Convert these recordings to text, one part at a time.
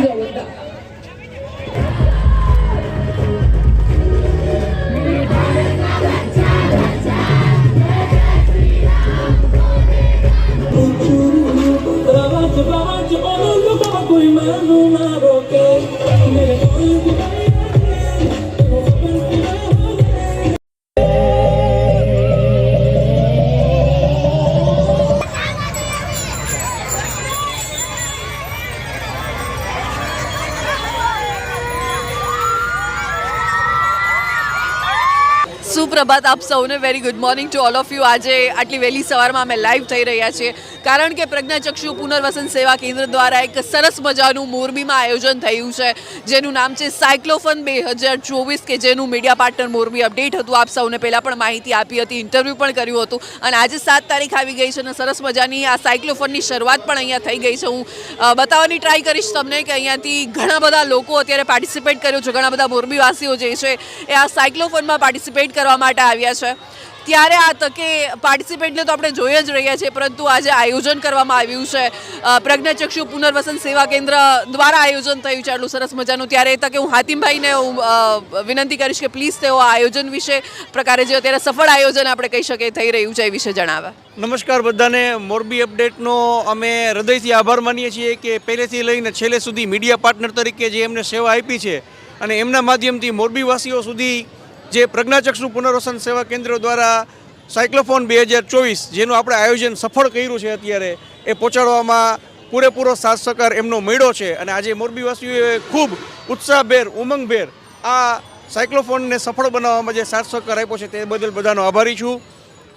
Manu that. સુપ્રભાત, આપ સૌને very good morning to all of you આજે આટલી વહેલી સવારમાં અમે લાઈવ થઈ રહ્યા છીએ. કારણ કે પ્રજ્ઞાચક્ષુ પુનર્વસન સેવા કેન્દ્ર દ્વારા એક સરસ મજાનું મોરબીમાં આયોજન થયું છે, જેનું નામ છે સાયક્લોફન બે હજાર ચોવીસ, કે જેનું મીડિયા પાર્ટનર મોરબી અપડેટ હતું. આપ સૌને પહેલાં પણ માહિતી આપી હતી ઇન્ટરવ્યૂ પણ કર્યું હતું. અને આજે સાત તારીખ આવી ગઈ છે અને સરસ મજાની આ સાયક્લોફનની શરૂઆત પણ અહીંયા થઈ ગઈ છે. હું બતાવવાની ટ્રાય કરીશ તમને કે અહીંયાથી ઘણા બધા લોકો અત્યારે પાર્ટિસિપેટ કર્યો છે. ઘણા બધા મોરબીવાસીઓ જે છે એ આ સાયક્લોફોનમાં પાર્ટિસિપેટ કરવા માટે આવ્યા છે. ત્યારે આ તકે પાર્ટિસિપેટને તો આપણે જોઈ જ રહ્યા છીએ, પરંતુ આજે આયોજન કરવામાં આવ્યું છે. પ્રજ્ઞાચક્ષુ પુનર્વસન સેવા કેન્દ્ર દ્વારા આયોજન થયું છે. આટલું સરસ મજાનું. ત્યારે એ તકે હું હાતિમભાઈને હું વિનંતી કરીશ કે પ્લીઝ તેઓ આ આયોજન વિશે પ્રકારે જે અત્યારે સફળ આયોજન આપણે કહી શકીએ થઈ રહ્યું છે એ વિશે જણાવે. નમસ્કાર બધાને. મોરબી અપડેટનો અમે હૃદયથી આભાર માનીએ છીએ કે પહેલેથી લઈને છેલ્લે સુધી મીડિયા પાર્ટનર તરીકે જે એમને સેવા આપી છે અને એમના માધ્યમથી મોરબીવાસીઓ સુધી જે પ્રજ્ઞાચક્ષુ પુનર્વસન સેવા કેન્દ્ર દ્વારા સાયક્લોફોન બે હજાર ચોવીસ જેનું આપણે આયોજન સફળ કર્યું છે અત્યારે, એ પહોંચાડવામાં પૂરેપૂરો સાથ સહકાર એમનો મળ્યો છે. અને આજે મોરબીવાસીઓએ ખૂબ ઉત્સાહભેર, ઉમંગભેર આ સાયક્લોફોનને સફળ બનાવવામાં જે સાથ સહકાર આપ્યો છે તે બદલ બધાનો આભારી છું.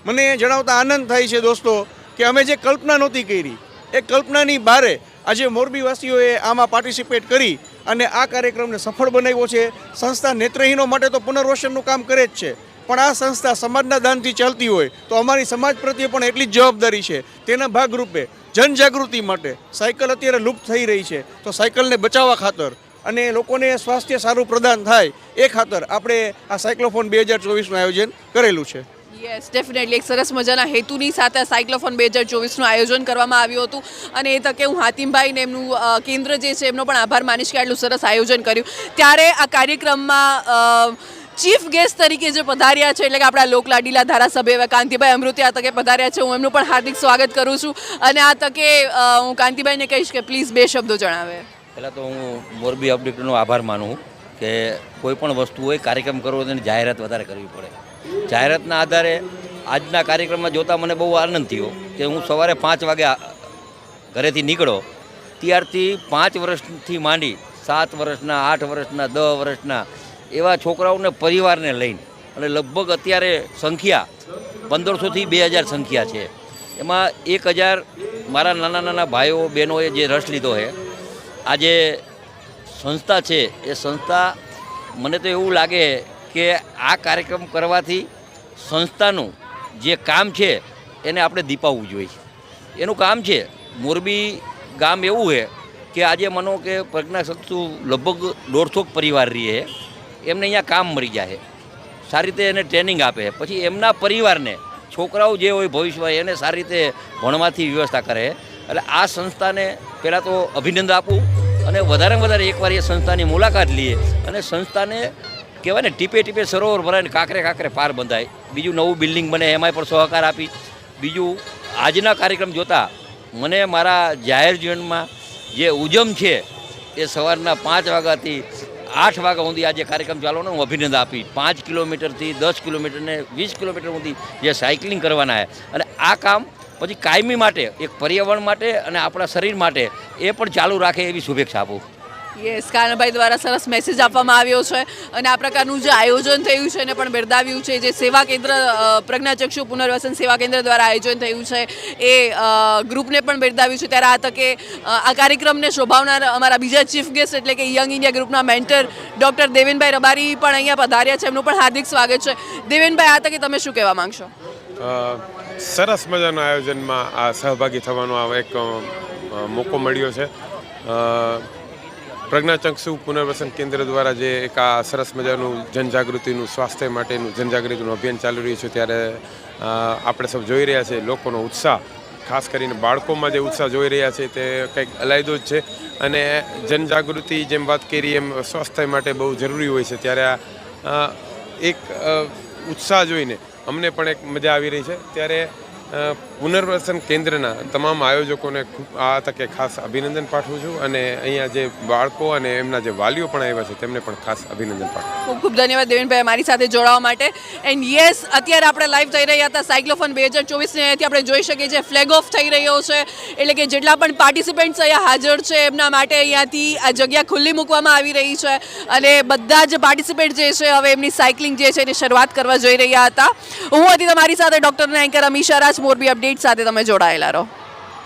મને જણાવતા આનંદ થાય છે દોસ્તો કે અમે જે કલ્પના નહોતી કરી, એ કલ્પનાની બારે આજે મોરબીવાસીઓએ આમાં પાર્ટિસિપેટ કરી અને આ કાર્યક્રમને સફળ બનાવ્યો છે. સંસ્થા નેત્રહીનો માટે તો પુનર્વસનનું કામ કરે જ છે. પણ આ સંસ્થા સમાજના દાનથી ચાલતી હોય તો અમારી સમાજ પ્રત્યે પણ એટલી જ જવાબદારી છે. તેના ભાગરૂપે જનજાગૃતિ માટે સાયકલ અત્યારે લુપ્ત થઈ રહી છે. તો સાયકલને બચાવવા ખાતર અને લોકોને સ્વાસ્થ્ય સારું પ્રદાન થાય એ ખાતર આપણે આ સાયક્લોફોન બે હજાર ચોવીસનું આયોજન કરેલું છે. યસ ડેફિનેટલી એક સરસ મજાના હેતુની સાથે સાયક્લોફોન બે હજાર ચોવીસનું આયોજન કરવામાં આવ્યું હતું. અને એ તકે હું હાતિમભાઈને એમનું કેન્દ્ર જે છે, એમનો પણ આભાર માનીશ કે આટલું સરસ આયોજન કર્યું. ત્યારે આ કાર્યક્રમમાં ચીફ ગેસ્ટ તરીકે જે પધાર્યા છે, એટલે કે આપણા લોકલાડીલા ધારાસભ્ય એવા કાંતિભાઈ અમૃતિ આ તકે પધાર્યા છે. હું એમનું પણ હાર્દિક સ્વાગત કરું છું. અને આ તકે હું કાંતિભાઈને કહીશ કે પ્લીઝ બે શબ્દો જણાવે. પહેલાં તો હું મોરબી અપડેટનો આભાર માનું કે કોઈ પણ વસ્તુ હોય, કાર્યક્રમ કરવો તેની જાહેરાત વધારે કરવી પડે. જાહેરાતના આધારે આજના કાર્યક્રમમાં જોતાં મને બહુ આનંદ થયો કે હું સવારે પાંચ વાગે ઘરેથી નીકળો. ત્યારથી પાંચ વર્ષથી માંડી સાત વર્ષના, આઠ વર્ષના દસ વર્ષના એવા છોકરાઓને પરિવારને લઈને અને લગભગ અત્યારે સંખ્યા પંદરસોથી બે હજાર સંખ્યા છે. એમાં એક હજાર મારા નાના નાના ભાઈઓ, બહેનોએ જે રસ લીધો છે, આ જે સંસ્થા છે, એ સંસ્થા મને તો એવું લાગે કે આ કાર્યક્રમ કરવાથી સંસ્થાનું જે કામ છે એને આપણે દીપાવવું જોઈએ. એનું કામ છે, મોરબી ગામ એવું છે કે આજે માનો કે પ્રજ્ઞાશક્તુ લગભગ દોઢસોક પરિવાર રહીએ એમને અહીંયા કામ મળી જાય. સારી રીતે એને ટ્રેનિંગ આપે. પછી એમના પરિવારને છોકરાઓ જે હોય ભવિષ્યમાં એને સારી રીતે ભણવાથી વ્યવસ્થા કરે. એટલે આ સંસ્થાને પહેલાં તો અભિનંદન આપું અને વધારેમાં વધારે એકવાર એ સંસ્થાની મુલાકાત લઈએ અને સંસ્થાને કહેવાય ને, ટીપે ટીપે સરોવર ભરાય ને કાંકરે કાંકરે પાર બંધાય. બીજું નવું બિલ્ડિંગ બને, એમાંય પણ સહકાર આપી. બીજું, આજના કાર્યક્રમ જોતાં મને મારા જાહેર જીવનમાં જે ઉજમ છે, એ સવારના પાંચ વાગ્યાથી આઠ વાગ્યા સુધી આ જે કાર્યક્રમ ચાલવાનો હું અભિનંદન આપીશ. પાંચ કિલોમીટરથી દસ કિલોમીટરને વીસ કિલોમીટર સુધી જે સાયકલિંગ કરવાના છે. અને આ કામ પછી કાયમી માટે, એક પર્યાવરણ માટે અને આપણા શરીર માટે, એ પણ ચાલુ રાખે એવી શુભેચ્છા આપું. યસ કાનભાઈ દ્વારા સરસ મેસેજ આપવામાં આવ્યો છે અને આ પ્રકારનું જે આયોજન થયું છે એને પણ બિરદાવ્યું છે. જે સેવા કેન્દ્ર પ્રજ્ઞાચક્ષુ પુનર્વસન સેવા કેન્દ્ર દ્વારા આયોજન થયું છે, એ ગ્રુપને પણ બિરદાવ્યું છે. ત્યારે આ તકે આ કાર્યક્રમને શોભાવનાર અમારા બીજા ચીફ ગેસ્ટ એટલે કે યંગ ઇન્ડિયા ગ્રુપના મેન્ટર ડૉક્ટર દેવેનભાઈ રબારી પણ અહીંયા પધાર્યા છે. એમનું પણ હાર્દિક સ્વાગત છે. દેવેનભાઈ, આ તકે તમે શું કહેવા માંગશો? સરસ મજાના આયોજનમાં આ સહભાગી થવાનો એક મોકો મળ્યો છે. પ્રજ્ઞાચક્ષુ પુનર્વસન કેન્દ્ર દ્વારા જે એક આ સરસ મજાનું જનજાગૃતિનું સ્વાસ્થ્ય માટેનું જનજાગૃતિનું અભિયાન ચાલી રહ્યું છે ત્યારે આપણે સૌ જોઈ રહ્યા છીએ લોકોનો ઉત્સાહ. ખાસ કરીને બાળકોમાં જે ઉત્સાહ જોઈ રહ્યા છે તે કંઈક અલાયદો જ છે. અને જનજાગૃતિ જેમ વાત કરી એમ સ્વાસ્થ્ય માટે બહુ જરૂરી હોય છે. ત્યારે આ એક ઉત્સાહ જોઈને અમને પણ એક મજા આવી રહી છે. ત્યારે પુનર્વસન કેન્દ્રના તમામ આયોજકોને આ તકે ખાસ અભિનંદન પાઠવું છું અને અહીંયા જે બાળકો અને એમના જે વાલીઓ પણ આવ્યા છે, તેમને પણ ખાસ અભિનંદન પાઠવું ખૂબ ખૂબ ધન્યવાદ દેવેનભાઈ મારી સાથે જોડાવા માટે. એન્ડ યસ અત્યારે આપણે લાઈવ થઈ રહ્યા હતા સાયક્લોફોન બે હજાર ચોવીસને. અહીંયાથી આપણે જોઈ શકીએ છીએ ફ્લેગ ઓફ થઈ રહ્યો છે. એટલે કે જેટલા પણ પાર્ટિસિપન્ટ્સ અહીંયા હાજર છે, એમના માટે અહીંયાથી આ જગ્યા ખુલ્લી મૂકવામાં આવી રહી છે. અને બધા જ પાર્ટિસિપેન્ટ જે છે, હવે એમની સાયકલિંગ જે છે, એની શરૂઆત કરવા જઈ રહ્યા હતા. હું હતી તમારી સાથે doctor anchor Amisha Raj. Morbi update સાથે તમે જોડાયેલા રહો.